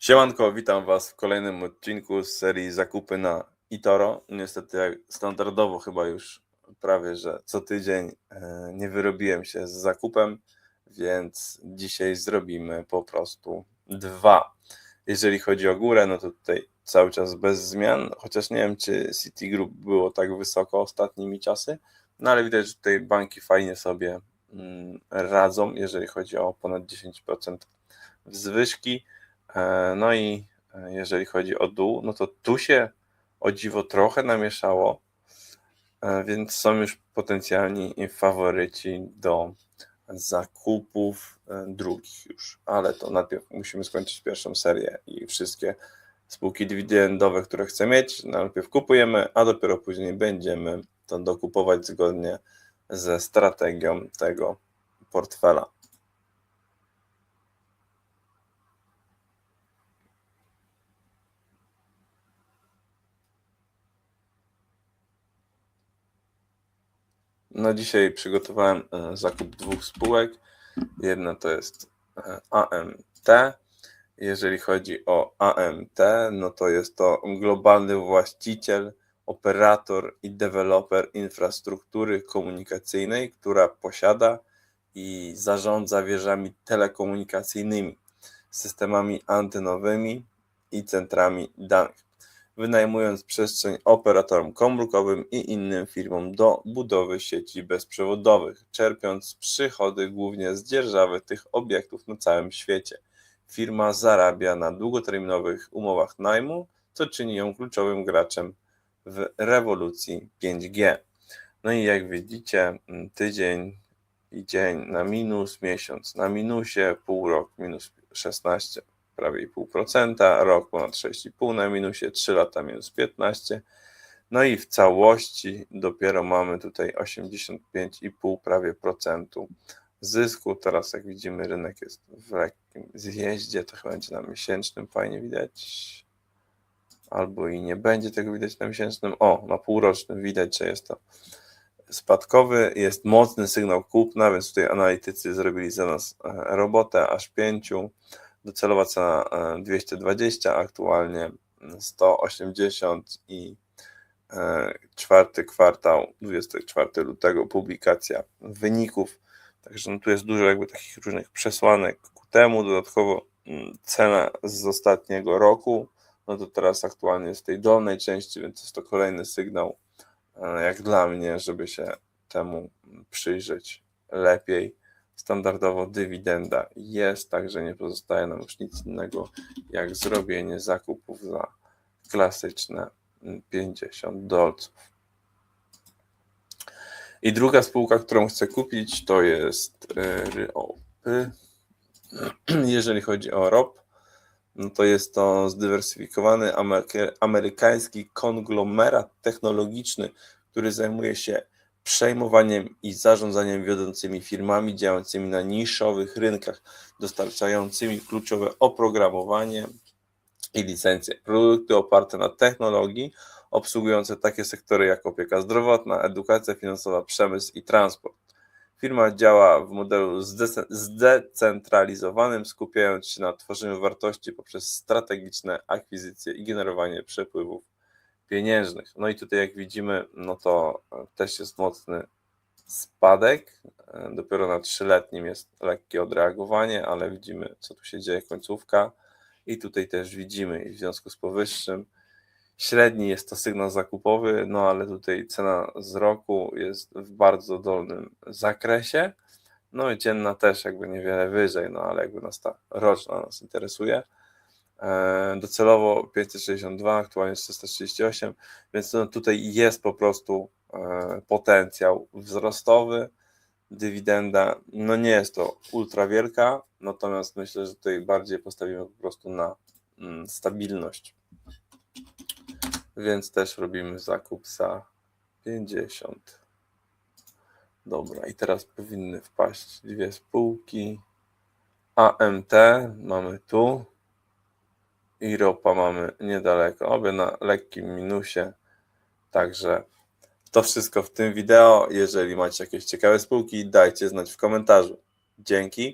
Siemanko, witam Was w kolejnym odcinku z serii Zakupy na Itoro. Niestety, jak standardowo chyba już prawie, że co tydzień e, nie wyrobiłem się z zakupem, więc dzisiaj zrobimy po prostu dwa. Jeżeli chodzi o górę, no to tutaj cały czas bez zmian, chociaż nie wiem, czy Citigroup było tak wysoko ostatnimi czasy, no ale widać, że tutaj banki fajnie sobie mm, radzą, jeżeli chodzi o ponad 10% zwyżki. E, No i e, jeżeli chodzi o dół, no to tu się o dziwo trochę namieszało, e, więc są już potencjalni faworyci do zakupów drugich już. Ale to najpierw musimy skończyć pierwszą serię i wszystkie spółki dywidendowe, które chcę mieć, najpierw kupujemy, a dopiero później będziemy to dokupować zgodnie ze strategią tego portfela. No dzisiaj przygotowałem e, zakup dwóch spółek. Jedna to jest e, AMT. Jeżeli chodzi o AMT, no to jest to globalny właściciel, operator i deweloper infrastruktury komunikacyjnej, która posiada i zarządza wieżami telekomunikacyjnymi, systemami antenowymi i centrami danych wynajmując przestrzeń operatorom komórkowym i innym firmom do budowy sieci bezprzewodowych, czerpiąc przychody głównie z dzierżawy tych obiektów na całym świecie. Firma zarabia na długoterminowych umowach najmu, co czyni ją kluczowym graczem w rewolucji 5G. No i jak widzicie, tydzień i dzień na minus, miesiąc na minusie, pół rok minus 16 prawie 0,5%, rok ponad 6,5 na minusie, 3 lata minus 15. No i w całości dopiero mamy tutaj 85,5 prawie procentu zysku. Teraz jak widzimy rynek jest w lekkim zjeździe, to chyba będzie na miesięcznym fajnie widać. Albo i nie będzie tego widać na miesięcznym. O, na półrocznym widać, że jest to spadkowy, jest mocny sygnał kupna, więc tutaj analitycy zrobili za nas e, robotę aż 5 docelowa cena 220, aktualnie 180 i e, czwarty kwartał, 24 lutego publikacja wyników. Także no tu jest dużo jakby takich różnych przesłanek ku temu. Dodatkowo mm, cena z ostatniego roku, no to teraz aktualnie jest tej dolnej części, więc jest to kolejny sygnał, e, jak dla mnie, żeby się temu przyjrzeć lepiej standardowo dywidenda jest, także nie pozostaje nam już nic innego jak zrobienie zakupów za klasyczne 50 dolców. I druga spółka, którą chcę kupić, to jest e, ROPy. Jeżeli chodzi o ROP, no to jest to zdywersyfikowany amerykański konglomerat technologiczny, który zajmuje się przejmowaniem i zarządzaniem wiodącymi firmami działającymi na niszowych rynkach, dostarczającymi kluczowe oprogramowanie i licencje. Produkty oparte na technologii, obsługujące takie sektory jak opieka zdrowotna, edukacja finansowa, przemysł i transport. Firma działa w modelu zdecentralizowanym, skupiając się na tworzeniu wartości poprzez strategiczne akwizycje i generowanie przepływów pieniężnych. No i tutaj jak widzimy, no to też jest mocny spadek. Dopiero na trzyletnim jest lekkie odreagowanie, ale widzimy, co tu się dzieje, końcówka. I tutaj też widzimy, i w związku z powyższym, średni jest to sygnał zakupowy, no ale tutaj cena z roku jest w bardzo dolnym zakresie. No i dzienna też jakby niewiele wyżej, no ale jakby nas ta roczna nas interesuje. E, docelowo 562, aktualnie 338, więc no tutaj jest po prostu e, potencjał wzrostowy. Dywidenda, no nie jest to ultra wielka, natomiast myślę, że tutaj bardziej postawimy po prostu na mm, stabilność. Więc też robimy zakup za 50. Dobra, i teraz powinny wpaść dwie spółki. AMT mamy tu i ropa mamy niedaleko, obie na lekkim minusie. Także to wszystko w tym wideo. Jeżeli macie jakieś ciekawe spółki, dajcie znać w komentarzu. Dzięki.